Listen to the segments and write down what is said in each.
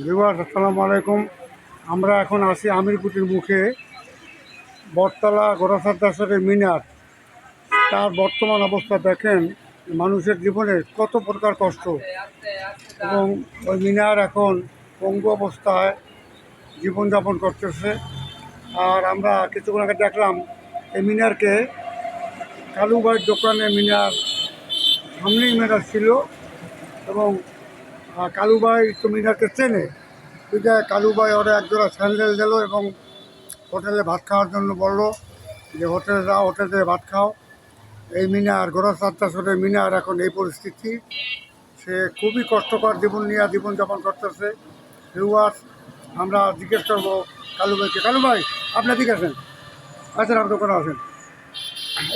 বিভাস আসসালামু আলাইকুম। আমরা এখন আছি আমিরকুটির মুখে। বটতলা গোরাসার দাসের মিনার। তার বর্তমান অবস্থা দেখেন, মানুষের জীবনে কত প্রকার কষ্ট। এবং ওই মিনার এখন পঙ্গু অবস্থায় জীবনযাপন করতেছে। আর আমরা কিছুক্ষণ আগে দেখলাম, এই মিনারকে কালুবাইয়ের দোকানে মিনার সামনেই মিনার ছিল। এবং কালুবাই তো মিনাকে চেনে তুই কালুবাই ওরা একজোড়া স্যান্ডেল দিল এবং হোটেলে ভাত খাওয়ার জন্য বলল যে, হোটেলে যাও, হোটেলে ভাত খাও। এই মিনার গোরস আত্মাসরের মিনার এখন এই পরিস্থিতি। সে খুবই কষ্টকর জীবন নিয়ে জীবনযাপন করতেছে। ভিউয়ার্স, আমরা জিজ্ঞেস করব কালুবাইকে কালুবাই, আপনি দিকে আছেন আছেন আপনি দোকানে আছেন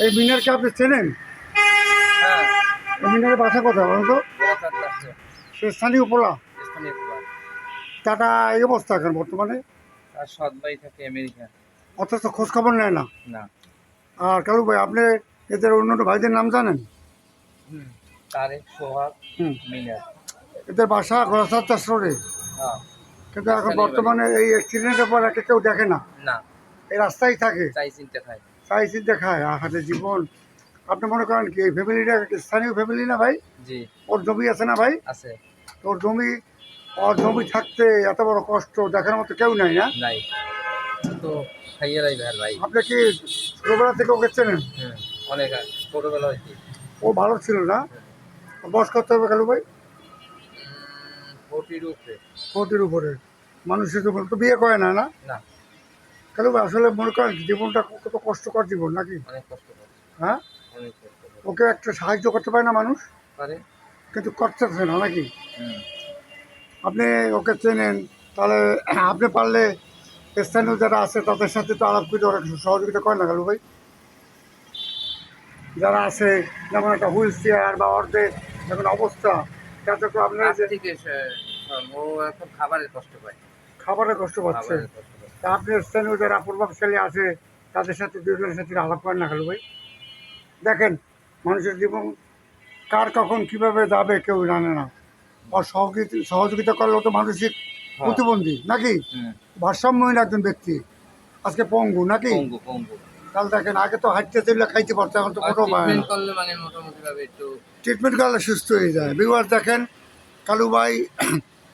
এই মিনারকে আপনি চেনেন? এই মিনারের বাসা কোথায় বলুন তো? স্থানীয় পোলা স্থানীয়। টাটা এই অবস্থা এখন বর্তমানে? তার সৎ ভাই থাকে আমেরিকা। অথচ খোঁজখবর নেয় না? না। আর কালু ভাই আপনি এদের অন্য ভাইদের নাম জানেন? তারেক সোহাগ মিনার। এদের বাসা গোরাসার রোডে হ্যাঁ। কিন্তু এখন বর্তমানে এই অ্যাক্সিডেন্টের পর একে কেউ দেখে না? না। এই রাস্তায় থাকে? চাই চিনতে খাই চাই চিন্তা খায়? আহাতে জীবন। আপনি মনে করেন কি এই ফ্যামিলিটা স্থানীয় ফ্যামিলি না ভাই? জি। ওর জমি আছে না ভাই? আছে। ওর জমি ওর জমি থাকতে এত বড় কষ্ট দেখার মতো কেউ নাই না? নাই। তো ভাই আপনি কি ছোটোবেলা থেকে ওকে চেনেন? হুম অনেক ছোটবেলা ও ভালো ছিল না? বয়স করতে হবে কালু ভাই? ফোর্টির উপরে। মানুষের জীবন তো বিয়ে করে না না? না। ভাই আসলে মনে করেন জীবনটা কত কষ্টকর জীবন নাকি? অনেক কষ্ট করে হ্যাঁ? ওকে একটা সাহায্য করতে পারে না মানুষ? পারে। কিন্তু করতেছে না নাকি? আপনি ওকে চেনেন তাহলে আপনি পারলে স্থানীয় যারা আছে তাদের সাথে তো আলাপ করে ওরা সহযোগিতা করেন না গেল ভাই? যারা আছে যেমন একটা হুইল চেয়ার বা অর্ধেক যেমন অবস্থা যাতে করে আপনার ও এখন খাবারের কষ্ট পায়। খাবারের কষ্ট পাচ্ছে। তা আপনি স্থানীয় যারা প্রভাবশালী আছে তাদের সাথে দুজনের সাথে আলাপ করেন না গেল ভাই? দেখেন মানুষের জীবন কার কখন কীভাবে যাবে কেউ জানে না। আর সহযোগিতা সহযোগিতা করলেও তো মানসিক হ্যাঁ। প্রতিবন্ধী নাকি? ভারসাম্যহীন একজন ব্যক্তি। আজকে পঙ্গু নাকি? কাল দেখেন আগে তো হাঁটতে চললে খাইতে পারতো এখন তো কোনো পায় ট্রিটমেন্ট করলে মানে ট্রিটমেন্ট করলে সুস্থ হয়ে যায়। বিবার দেখেন কালুবাই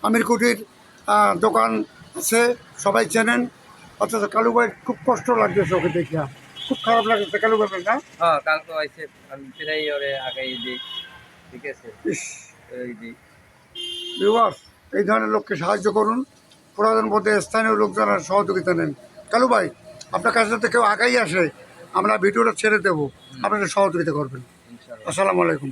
আমির কুটির দোকান আছে সবাই চেনেন। অথচ কালুবাই খুব কষ্ট লাগতেছে ওকে দেখিয়া। খুব খারাপ লাগছে লাগতেছে ব্যাপার না? হ্যাঁ কালকে আইসে আমি প্রায় ওরে আগাই দিই ঠিক আছে? এই দিই বিবাস এই ধরনের লোককে সাহায্য করুন। পুরাতন পথে স্থানীয় লোকজনের সহযোগিতা নেন। কালু ভাই আপনার কাছে যাতে কেউ আগাই আসে আমরা ভিডিওটা ছেড়ে দেবো। আপনাদের সহযোগিতা করবেন। আসসালামু আলাইকুম।